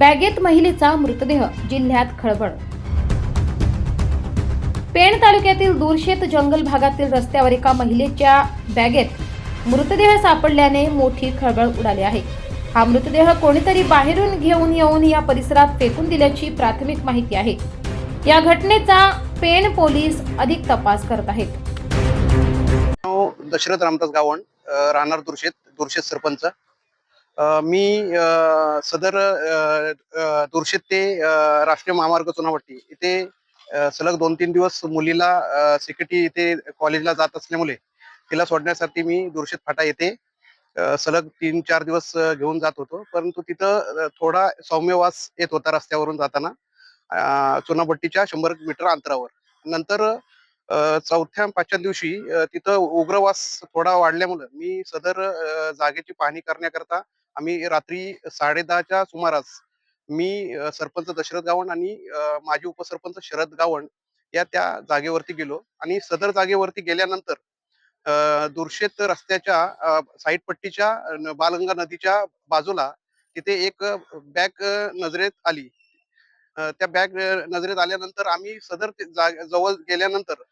बॅगेत महिलेचा मृतदेह जिल्ह्यात खळबळ. पेण तालुक्यातील दूरशेत जंगल भागातील रस्त्यावर एका महिलेच्या बॅगेत मृतदेह सापडल्याने मोठी खळबळ उडाली आहे. हा मृतदेह कोणीतरी बाहेरून घेऊन येऊन या परिसरात फेकून दिल्याची प्राथमिक माहिती आहे. या घटनेचा पेण पोलीस अधिक तपास करत आहेत. दशरथ रामदास गावण राहणार दुर्शेत दुर्शेत सरपंच. मी अ, सदर अ, दुर्शेत ते राष्ट्रीय महामार्ग चुनावट्टी इथे सलग दोन तीन दिवस मुलीला सिक्युरिटी इथे कॉलेजला जात असल्यामुळे तिला सोडण्यासाठी मी दुर्शेत फाटा येथे सलग तीन चार दिवस घेऊन जात होतो. परंतु तिथं थोडा सौम्य वास येत होता रस्त्यावरून जाताना चुनाभट्टीच्या शंभर मीटर अंतरावर. नंतर चौथ्या पाचव्या दिवशी तिथं उग्रवास थोडा वाढल्यामुळं मी सदर जागेची पाहणी करण्याकरता आम्ही रात्री साडेदहाच्या सुमारास मी सरपंच दशरथ गावण आणि माजी उपसरपंच शरद गावण या त्या जागेवरती गेलो आणि सदर जागेवरती गेल्यानंतर दुर्शेत रस्त्याच्या साईड पट्टीच्या बालगंगा नदीच्या बाजूला तिथे एक बॅग नजरेत आली. त्या बॅग नजरेत आल्यानंतर आम्ही सदर जवळ गेल्यानंतर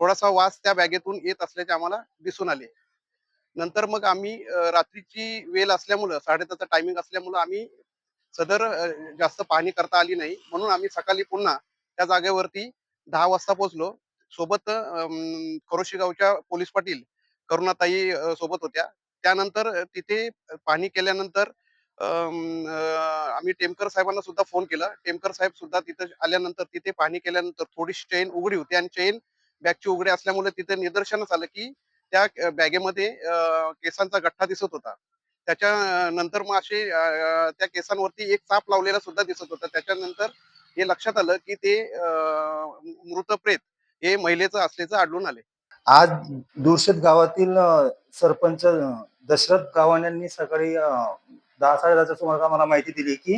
थोडासा वास त्या बॅगेतून येत असल्याचे आम्हाला दिसून आले. नंतर मग आम्ही रात्रीची वेळ असल्यामुळं साडेदहाचा टायमिंग असल्यामुळं आम्ही सदर जास्त पाहणी करता आली नाही. म्हणून आम्ही सकाळी पुन्हा त्या जागेवरती दहा वाजता पोहोचलो. सोबत अम, खरोशी गावच्या पोलीस पाटील करुणाताई सोबत होत्या. त्यानंतर तिथे पाहणी केल्यानंतर आम्ही टेमकर साहेबांना सुद्धा फोन केला. टेमकर साहेब सुद्धा तिथे आल्यानंतर तिथे पाहणी केल्यानंतर थोडीशी चेन उघडी होती. आणि चेन बॅगची उघडी असल्यामुळे तिथे निदर्शनास आलं की त्या बॅगेमध्ये अ, केसांचा गठ्ठा दिसत होता. त्याच्या नंतर मग असे त्या केसांवरती एक चाप लावलेला सुद्धा दिसत होता. त्याच्यानंतर हे लक्षात आलं की ते अ, मृत प्रेत हे महिलेचं असल्याचं आढळून आले. आज दुर्शेत गावातील सरपंच दशरथ गावाण यांनी सकाळी दहा साडेदहाच्या सुमारास आम्हाला माहिती दिली की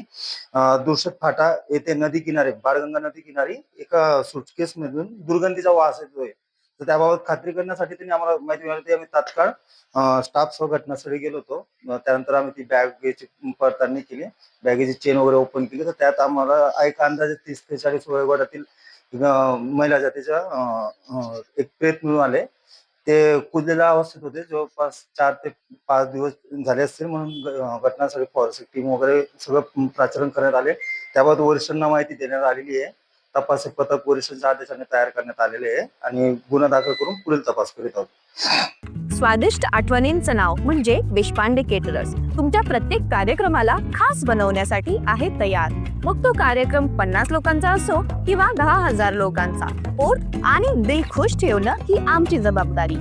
अ, फाटा येथे नदी किनारे बाळगंगा नदी किनारी एका सुटकेस मधून दुर्गंधीचा वास येतोय. तर त्याबाबत खात्री करण्यासाठी त्यांनी आम्हाला माहिती मिळाली. होती. आम्ही तात्काळ स्टाफ सह घटनास्थळी गेलो होतो. त्यानंतर आम्ही ती बॅगेची पडताळणी केली. बॅगेची चेन वगैरे ओपन केली. तर त्यात आम्हाला एक अंदाजे तीस ते चाळीस वयोगटातील महिला जातीच्या एक प्रेत मिळून आले. ते कुजलेल्या अवस्थेत होते. जवळपास चार ते पाच दिवस झाले असतील म्हणून घटनास्थळी फॉरेन्सिक टीम वगैरे सगळं प्राचरण करण्यात आले. त्याबाबत वरिष्ठांना माहिती देण्यात आलेली आहे. तपास पथक पोलिसांच्या आदेशाने तयार करण्यात आलेले आहे आणि गुन्हा दाखल करून पुढील तपास करीत आहोत. स्वादिष्ट आठवणींचं नाव म्हणजे देशपांडे केटरर्स तुमच्या प्रत्येक कार्यक्रमाला खास बनवण्यासाठी आहे तयार. मग तो कार्यक्रम पन्नास लोकांचा असो किंवा दहा हजार लोकांचा. पोट आणि दिल खुश ठेवणं ही आमची जबाबदारी.